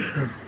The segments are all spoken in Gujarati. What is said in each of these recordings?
Yeah.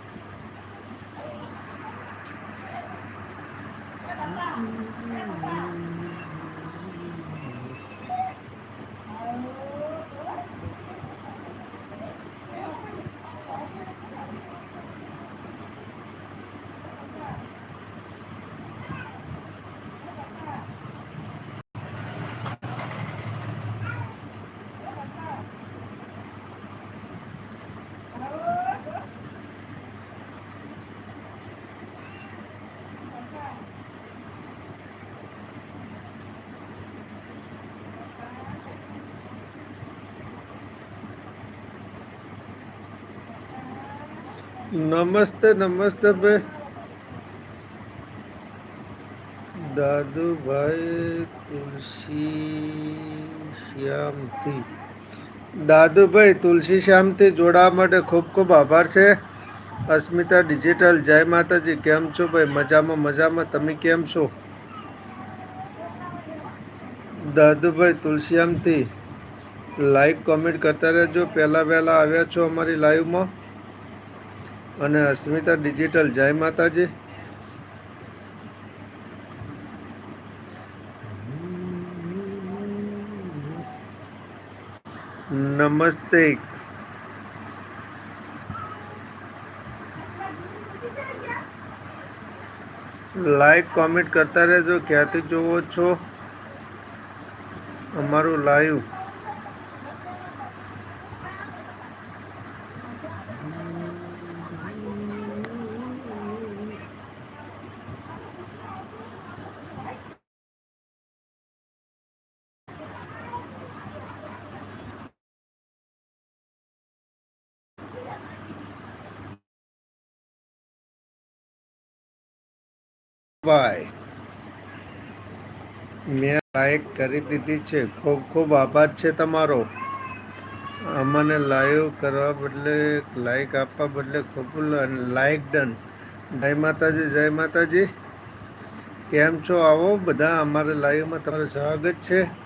નમસ્તે નમસ્તે બે દાદુભાઈ તુલસી શ્યામથી દાદુભાઈ તુલસી શ્યામથી જોડાવા માટે ખૂબ ખૂબ આભાર છે. અસ્મિતા ડિજિટલ, જય માતાજી, કેમ છો ભાઈ? મજામાં મજામાં. તમે કેમ છો? દાદુભાઈ તુલસીયામથી લાઈક કોમેન્ટ કરતા રહેજો. પહેલાં વહેલા આવ્યા છો અમારી લાઈવમાં અને અસ્મિતા ડિજિટલ. જય માતાજી. નમસ્તે. લાઈક, કોમેન્ટ કરતા રહેજો. ક્યાંથી જોવો છો? અમારું લાઈવ ભાઈ. મેં લાઈક કરી દીધી છે. ખૂબ ખૂબ આભાર છે તમારો. અમને લાઈવ કરવા બદલે લાઈક આપવા બદલે ખૂબ લાઈક ડન. જય માતાજી જય માતાજી. કેમ છો આવો? બધા અમારે લાઈવમાં તમારું સ્વાગત છે.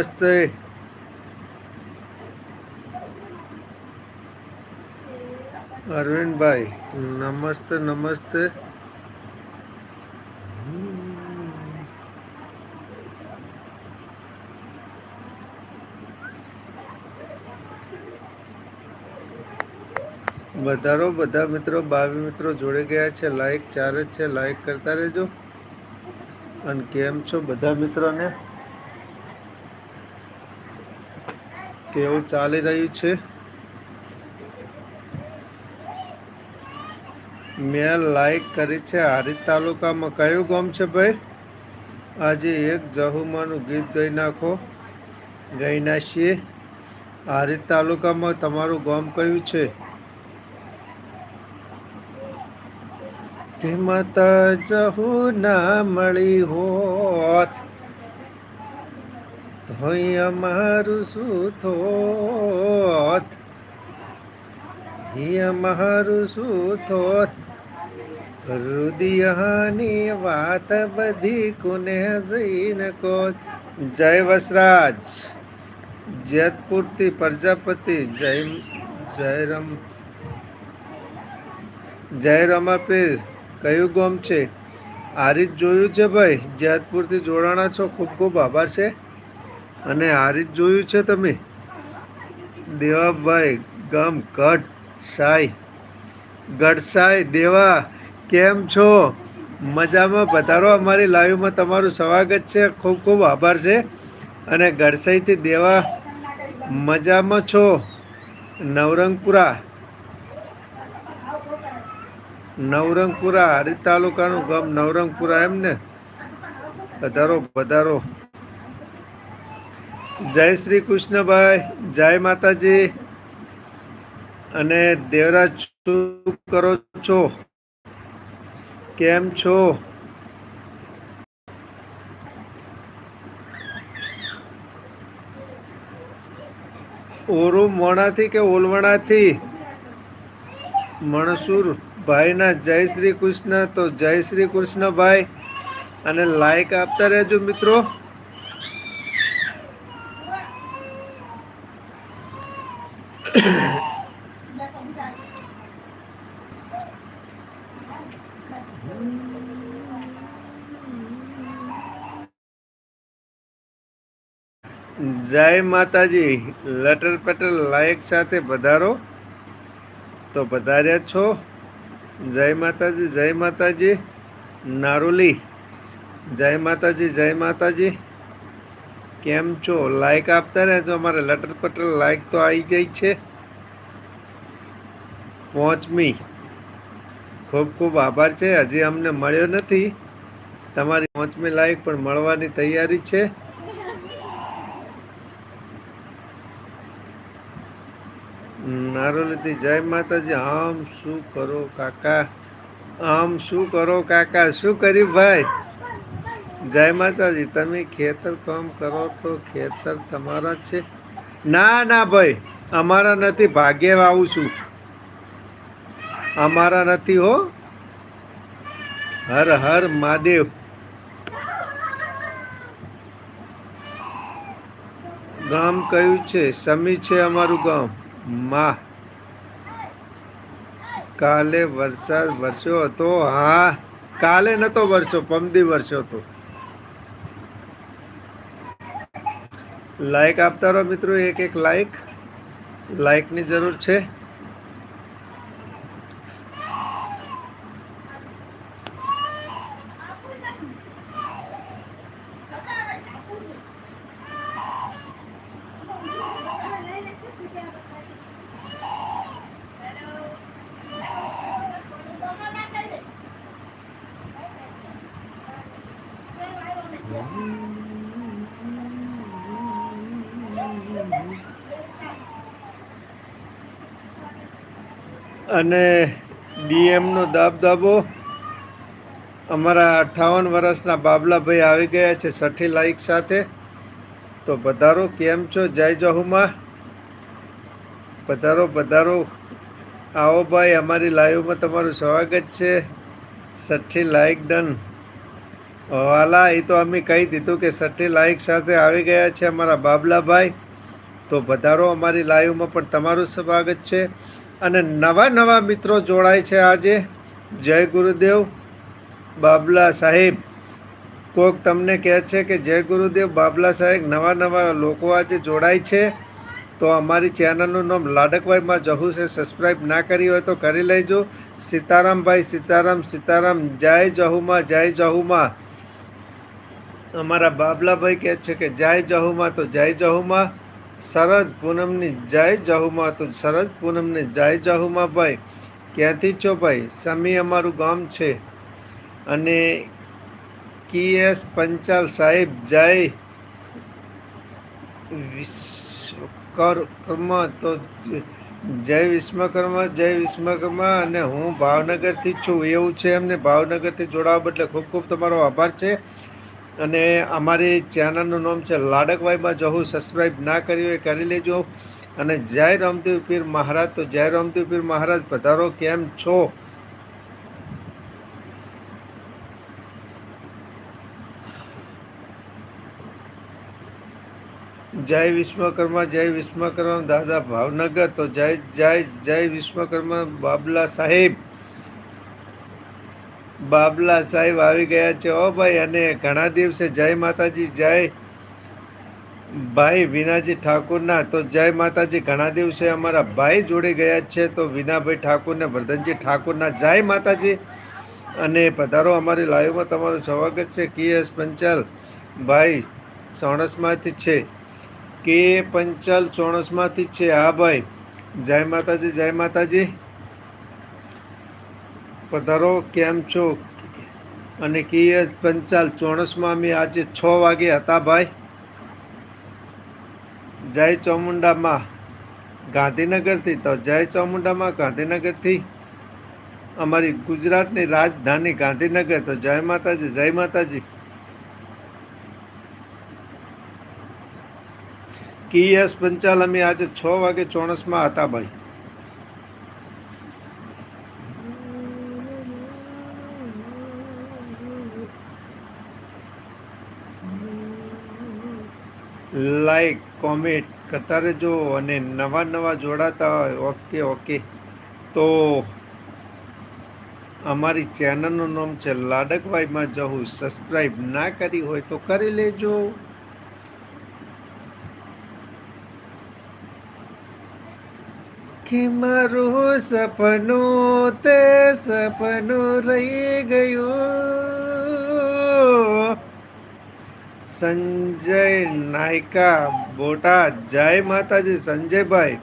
નમસ્તે. અરવિંદભાઈ, નમસ્તે નમસ્તે. વધારો બધા મિત્રો બાવી મિત્રો જોડે ગયા છે લાઈક ચાર જ છે લાઈક કરતા રહેજો. અને કેમ છો બધા મિત્રોને? કેવું ચાલી રહ્યું છે. મેં લાઈક કરી છે. હારી તાલુકામાં કયું ગામ છે ભાઈ? આજે એક જહુમાનું ગીત ગઈ નાખો. ગઈ નાખીએ. હારી તાલુકામાં તમારું ગામ કયું છે? કિંમત જહુ ના મળી હોત. તોય અમારું શું થોત? હે અમારું શું રુદિયાની વાત બધી કુને જઈને કો જય વસરાજ. જેતપુરથી પ્રજાપતિ જય જય રમ, જય રમાપીર. કયું ગોમ છે? હારીજ જોયું છે ભાઈ? જેતપુરથી જોડાણા છો? ખૂબ ખૂબ આભાર છે. અને હારીજ જોયું છે તમે? દેવાભાઈ, ગમ, ગઢ, સાઈ. ગઢસાઈ દેવા, કેમ છો? મજામાં? પધારો અમારી લાઈવમાં. તમારું સ્વાગત છે. ખૂબ ખૂબ આભાર છે. અને ગઢસાઈથી દેવા, મજામાં છો? નવરંગપુરા. નવરંગપુરા હારી તાલુકાનું ગામ નવરંગપુરા એમ ને? પધારો પધારો. જય શ્રી કૃષ્ણભાઈ, જય માતાજી. અને દેવરાજ, શું કરો છો? કેમ છો? ઓરું મોણાથી કે ઓલવણાથી? મણસુર ભાઈના જય શ્રી કૃષ્ણ. તો જય શ્રી કૃષ્ણ ભાઈ અને લાઈક આપતા રહેજો મિત્રો. જય માતાજી. લટર પટેલ લાયક સાથે પધારો. તો પધાર્યા છો. જય માતાજી જય માતાજી. નારોલી. જય માતાજી જય માતાજી. કેમ છો? લાઈક આપતા રહેજો. અમારે લટર પટર લાઈક તો આવી જાય છે. પાંચમી ખૂબ ખૂબ આભાર છે. હજી અમને મળ્યો નથી. તમારી પાંચમી લાઈક પણ મળવાની તૈયારી છે. નારોલીથી જય માતાજી. આમ શું કરો કાકા? આમ શું કરો કાકા? શું કર્યું ભાઈ? જય માતાજી, તમે ખેતર કામ કરો તો ખેતર તમારા છે? ના ના ભાઈ, અમારા નથી, ભાગ્ય આવું છું. અમારા નથી હો. હર હર મહાદેવ. ગામ કયું છે? સમી છે અમારું ગામ. માં. કાલે વરસાદ વરસ્યો હતો, હા. કાલે નતો વરસો પમદી વરસ્યો હતો. લાઈક આપતા રહો મિત્રો એક એક લાઈક લાઈકની જરૂર છે. અને ડીએમનો દાબદાબો અમારા અઠાવન વર્ષના બાબલાભાઈ આવી ગયા છે છઠ્ઠી લાઈક સાથે. તો પધારો, કેમ છો? જય જહુમાં. પધારો પધારો. આવો ભાઈ, અમારી લાઈવમાં તમારું સ્વાગત છે. છઠ્ઠી લાઈક ડન. વાલા એ તો અમે કહી દીધું કે છઠ્ઠી લાઈક સાથે આવી ગયા છે અમારા બાબલાભાઈ. તો પધારો, અમારી લાઈવમાં પણ તમારું સ્વાગત છે. અને નવા નવા મિત્રો જોડાય છે આજે. જય ગુરુદેવ બાબલા સાહેબ. કોક તમને કહે છે કે જય ગુરુદેવ બાબલા સાહેબ, નવા નવા લોકો આજે જોડાય છે. તો અમારી ચેનલનું નામ લાડકભાઈમાં જહુ છે. સબસ્ક્રાઈબ ના કરી હોય તો કરી લેજો. સીતારામભાઈ, સીતારામ સીતારામ, જય જહુમાં જય જહુમાં. અમારા બાબલાભાઈ કહે છે કે જય જહુમાં તો જય જહુમાં. શરદ પૂનમની જય જહુમાં. તો શરદ પૂનમની જય જહુમાં ભાઈ, ક્યાંથી છો ભાઈ? સમી અમારું ગામ છે. અને કી એસ પંચાલ સાહેબ, જય વિશ્વકર્મા. તો જય વિશ્વકર્મા જય વિશ્વકર્મા. અને હું ભાવનગરથી છું. એવું છે એમને ભાવનગરથી જોડાવા બદલે ખૂબ ખૂબ તમારો આભાર છે. અને અમારી ચેનલનું નામ છે લાડકવાઈમાં જો હું સબસ્ક્રાઈબ ના કરી હોય કરી લેજો. અને જય રામદેવ પીર મહારાજ, તો જય રામદેવ પીર મહારાજ, પધારો, કેમ છો? જય વિશ્વકર્મા જય વિશ્વકર્મા, દાદા ભાવનગર, તો જય જય જય વિશ્વકર્મા બાબલા સાહેબ. બાબલા સાહેબ આવી ગયા છે. ઓ ભાઈ, અને ઘણા દિવસે જય માતાજી, જય ભાઈ વિનાજી ઠાકુરના. તો જય માતાજી, ઘણા દિવસે અમારા ભાઈ જોડે ગયા છે. તો વિનાભાઈ ઠાકુરને વર્ધનજી ઠાકુરના. જય માતાજી. અને પધારો અમારી લાઈવમાં. તમારું સ્વાગત છે. કે એસ પંચાલ ભાઈ ચોણસમાંથી છે. કે પંચાલ ચોણસમાંથી છે. હા ભાઈ. જય માતાજી જય માતાજી. પધારો, કેમ છો? અને કીએ પંચાલ, ચોણસમાં અમે આજે છ વાગે હતા ભાઈ. જય ચોમુંડામાં ગાંધીનગરથી, તો જય ચોમુંડામાં ગાંધીનગરથી. અમારી ગુજરાતની રાજધાની ગાંધીનગર, તો જય માતાજી જય માતાજી. કી એસ પંચાલ, અમે આજે છ વાગે ચોણસમાં હતા ભાઈ. લાઈક કોમેન્ટ કરતા રહેજો અને નવા નવા જોડાતા હોય ઓકે ઓકે તો અમારી ચેનલનું નામ છે લાડકભાઈમાં જવું સબસ્ક્રાઈબ ના કરી હોય તો કરી લેજો. કે મારું સપનું, તે સપનું રહી ગયું. સંજય નાયકા બોટાદ જય માતાજી, સંજયભાઈ.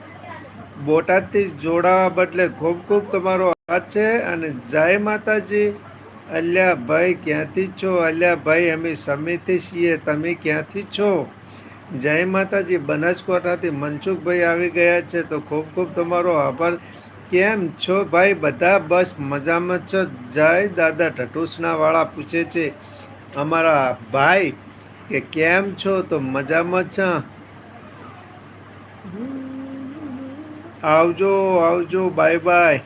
બોટાદથી જોડાવા બદલે ખૂબ ખૂબ તમારો આભાર છે અને જય માતાજી. અલ્યાભાઈ, ક્યાંથી છો? અલ્યાભાઈ, અમે સમિતિ છીએ. તમે ક્યાંથી છો? જય માતાજી, બનાસકાંઠાથી મનસુખભાઈ આવી ગયા છે, તો ખૂબ ખૂબ તમારો આભાર. કેમ છો ભાઈ? બધા બસ મજામાં છો? જય દાદા ઠઠુસનાવાળા પૂછે છે, અમારા ભાઈ કે કેમ છો? તો મજામાં છો. આવજો આવજો, બાય બાય.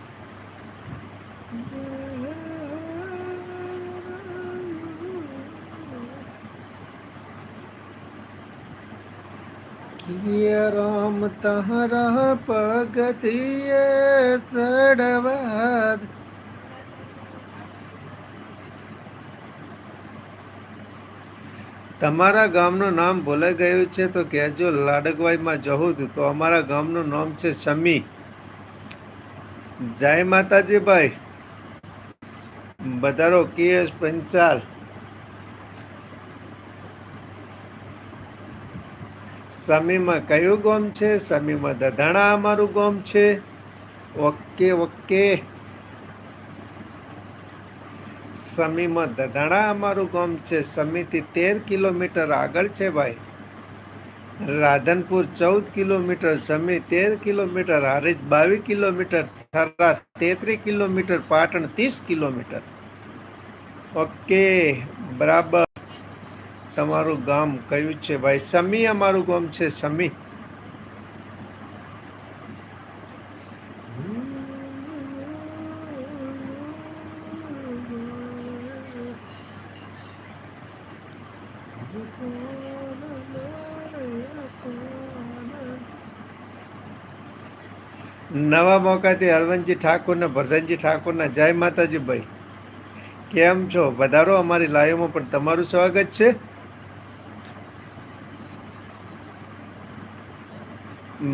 કિય રામ તારા પગથિયે સડવાદ તમારા ગામનું નામ ભૂલાઈ ગયું છે તો કહેજો લાડકવાઈમાં જવું હતું તો અમારા ગામનું નામ છે શમી. જય માતાજી ભાઈ બધારો કેએસ પંચાલ. સમીમાં કયું ગોમ છે? સમીમાં દધાણા અમારું ગોમ છે. Okay okay. સમીમાં દધાણા અમારું ગામ છે. સમીથી તેર કિલોમીટર આગળ છે ભાઈ. રાધનપુર ચૌદ કિલોમીટર, સમી તેર કિલોમીટર, હારીજ બાવીસ કિલોમીટર, થરા તેત્રીસ કિલોમીટર, પાટણ ત્રીસ કિલોમીટર. ઓકે, બરાબર. તમારું ગામ કયું છે ભાઈ? સમી અમારું ગામ છે, સમી. નવા મોકાથી હરવનજી ઠાકોરના ભરધનજી ઠાકોરના, જય માતાજી ભાઈ. કેમ છો? વધારો અમારી લાઈવમાં, પણ તમારું સ્વાગત છે.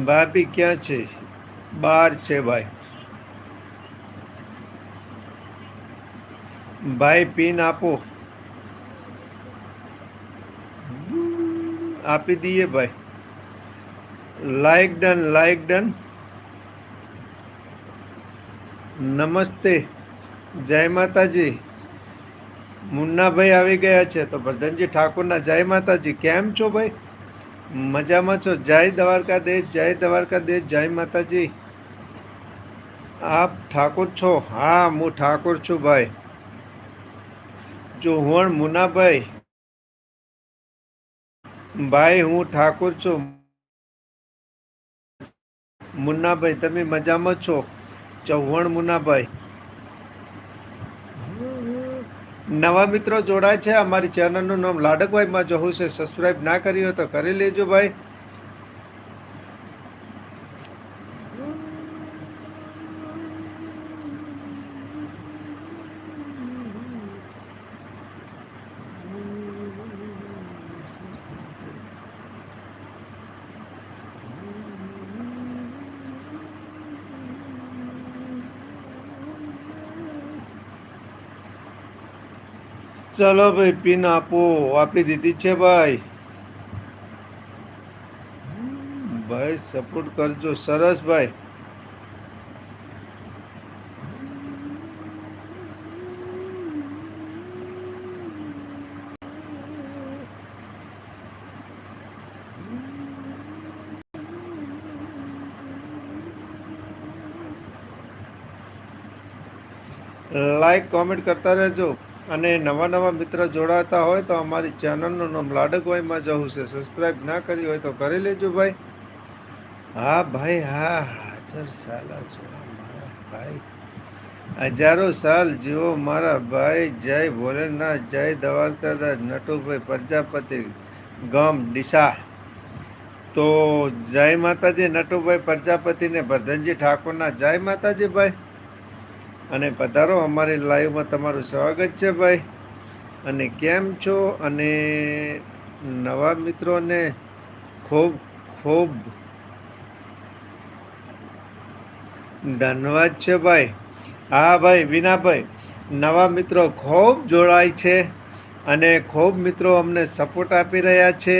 ભાભી ક્યાં છે? બાર છે ભાઈ. ભાઈ, પિન આપો. આપી દઈએ ભાઈ. લાઈક ડન લાઈક ડન નમસ્તે. જય માતાજી. મુન્નાભાઈ આવી ગયા છે તો ભરધનજી ઠાકોરના જય માતાજી. કેમ છો ભાઈ? મજામાં છો? જય દ્વારકા દેશ જય દ્વારકા દેશ જય માતાજી. આપ ઠાકોર છો? હા, હું ઠાકોર છું ભાઈ. જો હું મુનાભાઈ ભાઈ, હું ઠાકોર છું. મુન્નાભાઈ, તમે મજામાં છો? ચૌહાણ મુનાભાઈ. નવા મિત્રો જોડાય છે. અમારી ચેનલનું નામ લાડકભાઈમાં જવું છે. સબસ્ક્રાઈબ ના કરી હોય તો કરી લેજો ભાઈ. ચલો ભાઈ, પિન આપો. આપી દીધી છે ભાઈ. ભાઈ સપોર્ટ કરજો. સરસ ભાઈ. લાઈક કોમેન્ટ કરતા રહેજો. અને નવા નવા મિત્ર જોડાતા હોય તો અમારી ચેનલનું નામ લાડકવાઈમાં જવું છે સબસ્ક્રાઈબ ના કરી હોય તો કરી લેજો ભાઈ. હા ભાઈ, હા, હાજર સાલા જો મારા ભાઈ. હજારો સાલ જીવો મારા ભાઈ. જય ભોલેનાથ, જય દ્વારકાદાસ નટુભાઈ પ્રજાપતિ, ગમ ડીસા તો જય માતાજી, નટુભાઈ પ્રજાપતિને વર્ધનજી ઠાકોરના જય માતાજી ભાઈ. અને પધારો, અમારી લાઈવમાં તમારું સ્વાગત છે ભાઈ. અને કેમ છો? અને નવા મિત્રોને ખૂબ ખૂબ ધન્યવાદ છે ભાઈ. હા ભાઈ, વિનાભાઈ, નવા મિત્રો ખૂબ જોડાય છે અને ખૂબ મિત્રો અમને સપોર્ટ આપી રહ્યા છે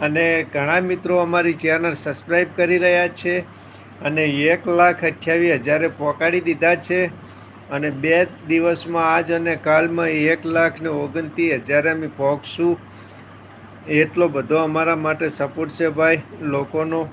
અને ઘણા મિત્રો અમારી ચેનલ સબસ્ક્રાઈબ કરી રહ્યા છે અને એક લાખ અઠ્યાવીસ હજારે પહોંચાડી દીધા છે. અને બે દિવસમાં આજ અને કાલમાં એક લાખ ને ઓગણત્રીસ હજારે અમે પહોંચશું એટલો બધો અમારા માટે સપોર્ટ છે ભાઈ, લોકોનો.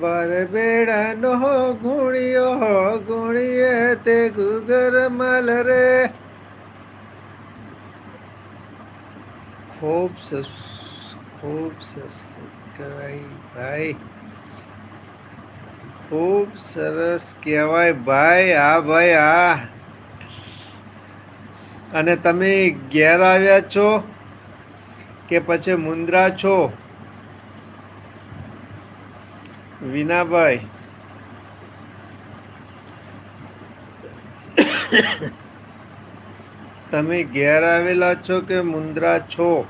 બાર બેડાનો ગુણિયો ગુણીએ તે ગુગર મલ રે. ખૂબ ખૂબ કહેવાય ભાઈ. ખૂબ સરસ કહેવાય ભાઈ આ ભાઈ આ અને તમે ઘેર આવ્યા છો કે પછી મુંદ્રા છો? વિનાભાઈ. તમે ઘેર આવેલા છો કે મુન્દ્રા છો?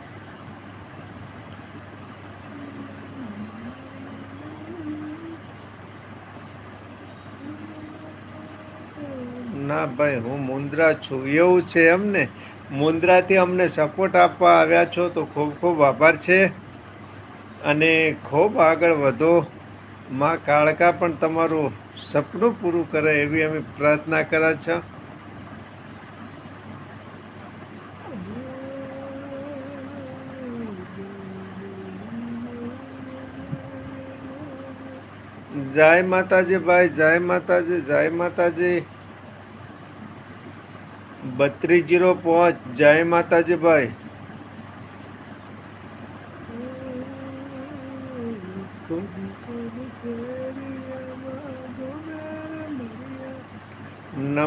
ના ભાઈ, હું મુન્દ્રા છું. એવું છે એમને? મુન્દ્રાથી અમને સપોર્ટ આપવા આવ્યા છો તો ખૂબ ખૂબ આભાર છે. અને ખૂબ આગળ વધો. માં કાળકા પણ તમારું સપનું પૂરું કરે એવી અમે પ્રાર્થના કરા છો. જય માતાજી ભાઈ, જય માતાજી જય માતાજી. બત્રીસ જીરો પાંચ, જય માતાજી ભાઈ.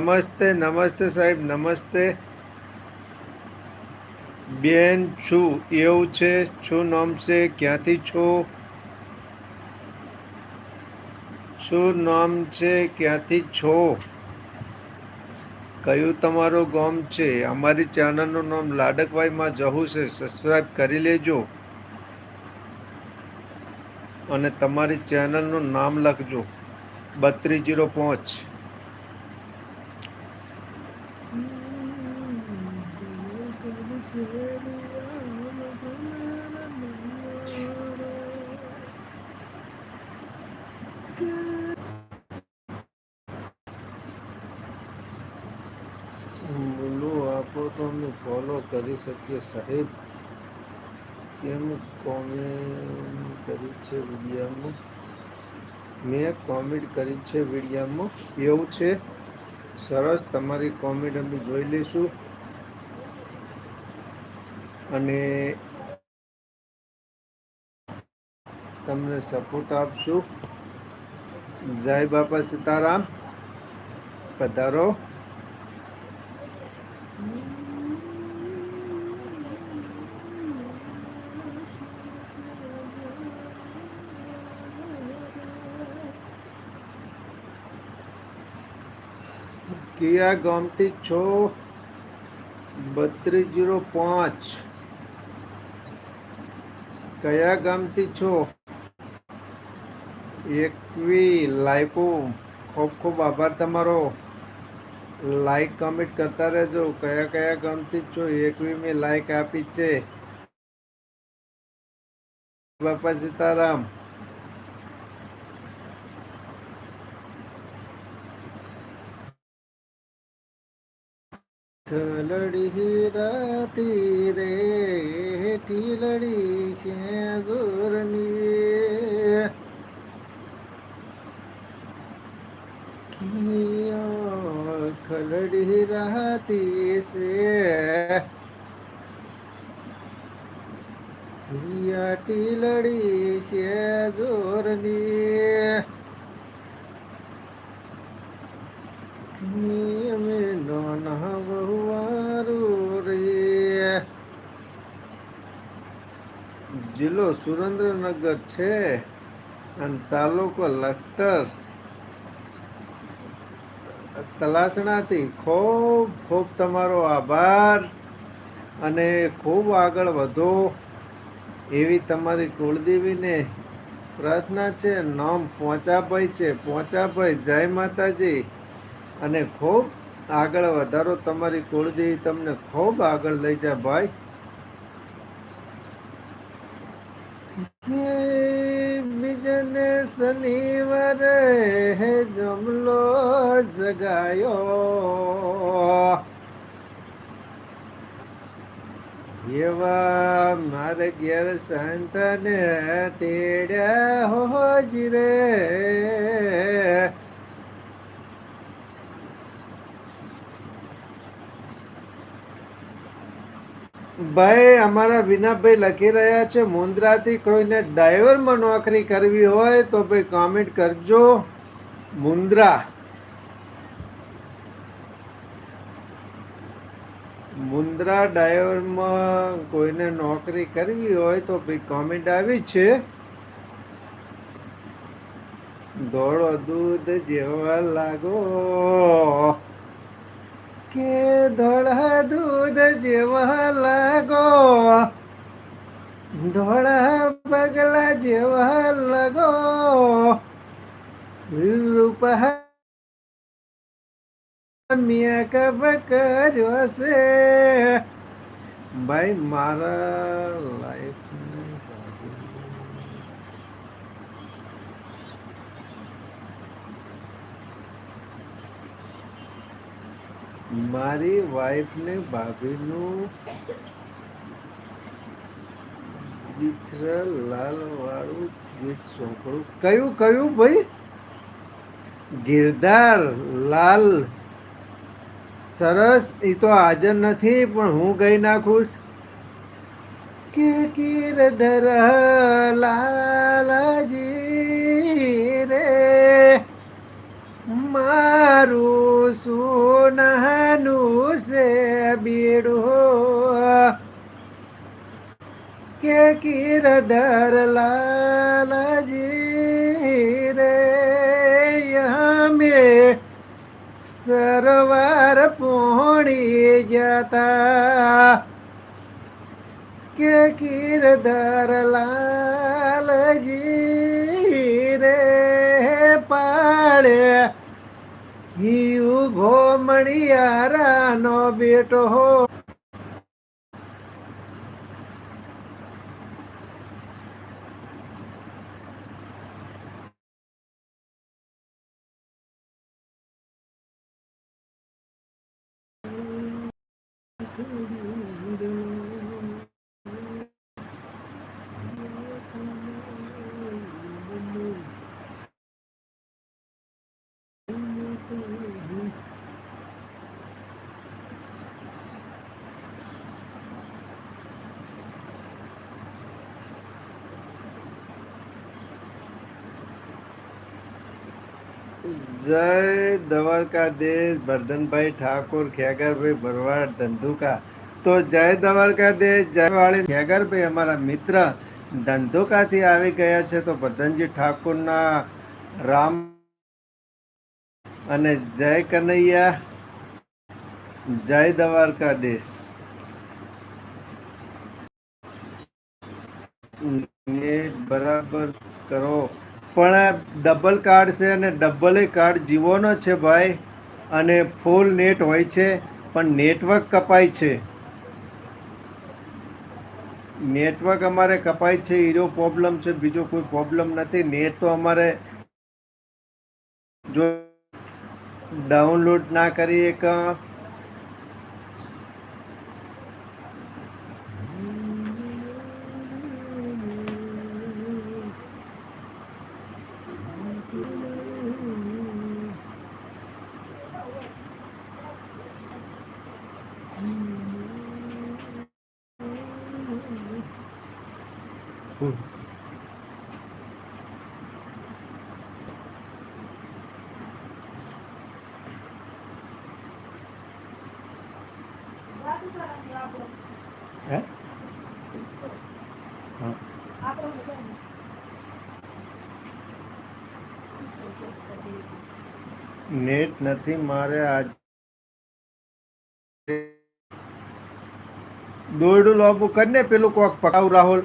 નમસ્તે નમસ્તે સાહેબ, નમસ્તે. બેન છું, એવું છે? શું નામ છે? ક્યાંથી છો? શું નામ છે? ક્યાંથી છો? કયું તમારું ગામ છે? અમારી ચેનલનું નામ લાડકભાઈમાં જવું છે. સબસ્ક્રાઈબ કરી લેજો. અને તમારી ચેનલનું નામ લખજો. બત્રીસ જીરો પાંચ બોલો આપો તો અમે ફોલો કરી શકીએ સાહેબ? કેમ કોમેન્ટ કરી છે વિડીયામાં? મેં કોમેન્ટ કરી છે વિડીયામાં. એવું છે? સરસ, તમારી કોમેન્ટ અમે જોઈ લઈશું. અને તમને સપોર્ટ આપશું. જય બાપા સીતારામ. પધારો. કયા ગામથી છો બત્રીસ જીરો પાંચ કયા ગામથી છો એકવી લાઈકો ખૂબ ખૂબ આભાર તમારો લાઈક કમેન્ટ કરતા રહેજો કયા કયા ગમતી છો એકવી મેં લાઈક આપી છે બાપા સીતારામ ઢલડી રાતી રે ઢીલડી છે જોરની ખલડી રાતી છે ટીલડી છે જોરની જિલ્લો સુરેન્દ્રનગર છે અને તાલુકો લખતર. તલાસણાથી ખૂબ ખૂબ તમારો આભાર અને ખૂબ આગળ વધો એવી તમારી કુળદેવીને પ્રાર્થના છે. નામ પોંચાભાઈ છે. પોચાભાઈ, જય માતાજી. અને ખૂબ આગળ વધારો. તમારી કુળદેવી તમને ખૂબ આગળ લઈ જાય ભાઈ. જગાયો. એવા મારે ઘેર સંતને તેડ્યા હોજ રે. ભાઈ, અમારા વિનાભાઈ લખી રહ્યા છે મુન્દ્રાથી કોઈને ડ્રાઈવરમાં નોકરી કરવી હોય તો ભાઈ કોમેન્ટ કરજો. મુન્દ્રા મુન્દ્રા ડ્રાઈવરમાં કોઈને નોકરી કરવી હોય તો કોમેન્ટ આવી છે. દોડો દૂધ જેવા લાગો. કે ધોળા દૂધ જેવા લાગો. ધોળા પગલા જેવા લાગો. રૂપા મિયા કબ કર્યો છે ભાઈ, મારા લાઈફ મારી વાઈફને ભાભીનું દીકરા લાલ વાળું ગીત સોંપડું કયું કયું ભાઈ? ગિરધાર લાલ સરસ એ તો હાજર નથી, પણ હું ગઈ નાખું કે ગિરધર લાલજી રે, મારું સોનાનું છે બીડું. કે કિરધર લાલજી રે અમે સરવાર પોણી જતા કે કિરધર લાલજી રે પાડે. હિયું ઘોમણિયારાનો બેટો હો. જય દ્વારકાધીશ ભરધનભાઈ ઠાકોર, ખેગરભાઈ ભરવાડ, ધંધુકા. તો જય દેશ જય વાળી ખેગરભાઈ, અમારા મિત્ર ધંધુકાથી આવી ગયા છે. તો ભરધનજી ઠાકોરના રામ અને જય કનૈયા. જય દ્વારકાધીશ. બરાબર કરો. પણ ડબલ કાર્ડ છે અને ડબલે કાર્ડ જીઓનો છે ભાઈ. અને ફૂલ નેટ હોય છે, પણ નેટવર્ક કપાય છે. નેટવર્ક અમારે કપાય છે એનો પ્રોબ્લેમ છે, બીજો કોઈ પ્રોબ્લેમ નથી. નેટ તો અમારે જો ડાઉનલોડ ના કરી એક હે હા નેટ નથી, મારે આજ દોરડું લોબુ કરીને પેલું કોક પકાવું, રાહુલ.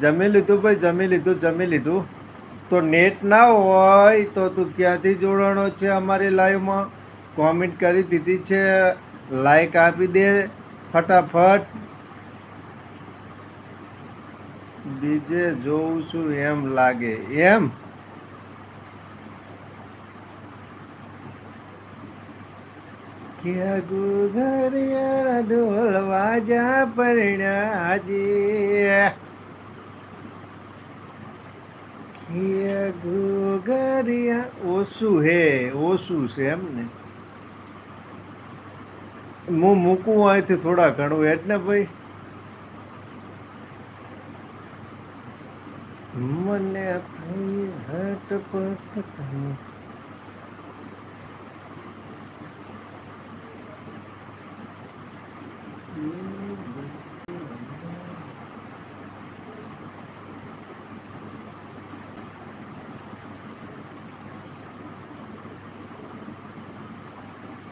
જમી લીધું ભાઈ, જમી લીધું જમી લીધું. તો નેટ ના હોય તો તું ક્યાંથી જોડાણો છે અમારી લાઈવમાં કોમેન્ટ કરી દીધી છે. લાઈક આપી દે ફટાફટ. બીજે જોઉં છું, એમ લાગે. એમ? ક્યાં ગુગરિયા ઢોલ વાજા પરણાજી. ગુગરિયા, ઓછું હે, ઓછું છે એમ ને. હું મૂકું અહીંથી થોડા ઘણું એટલે ભાઈ. મને થઈ ઝટપટ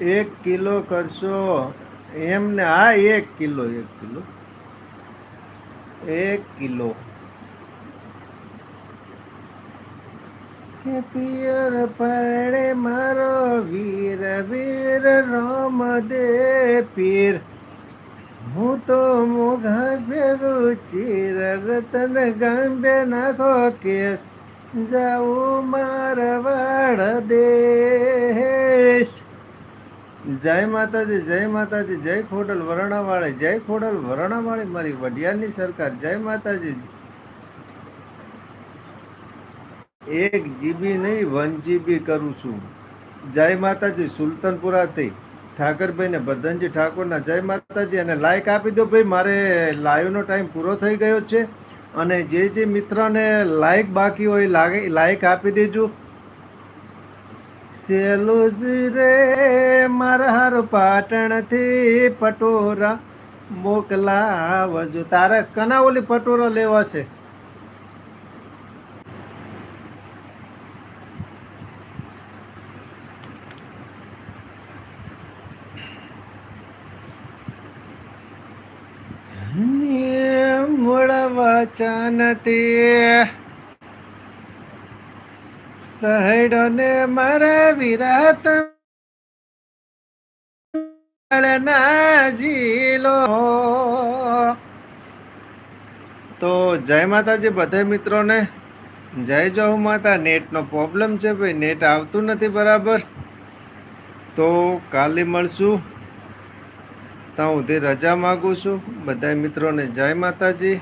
એક કિલો કરશો, એમને હા, એક કિલો એક કિલો. એક કિલો. કે પિયર પરડે મારો વીર વીર રામ દે પીર. હું તો મોઘા ફેરું ચીર, રતન ગાંબે નાખો કેસ. જાઉં મારવાડ દેશ. જય માતાજી જય માતાજી, જય ખોડલ વરણાવાળી, જય ખોડલ વરણાવાળી, મારી વડિયાની સરકાર, જય માતાજી. એક જીબી નહીં વન જીબી કરું છું. જય માતાજી સુલતાનપુરાથી ઠાકરભાઈ ને બર્ધનજી ઠાકોરના, જય માતાજી, અને લાઈક આપી દો ભાઈ, મારે લાઈવનો ટાઈમ પૂરો થઈ ગયો છે. અને જે જે મિત્રને લાઈક બાકી હોય, લાગે લાઈક આપી દેજો. સેલુજ રે, મારા હાર પાટણથી પટોરા મોકલાવજો તારે કના ઓલી પટોરા લેવા છે? મૂળ વચનથી સહેડો ને મારા વિરાત ના જીલો તો જય માતાજી બધા મિત્રોને. જય જહુ માતા, નેટનો પ્રોબ્લેમ છે ભાઈ, નેટ આવતું નથી બરાબર. તો કાલે મળશું. ત્યાં સુધી રજા માગું છું. બધા મિત્રોને જય માતાજી.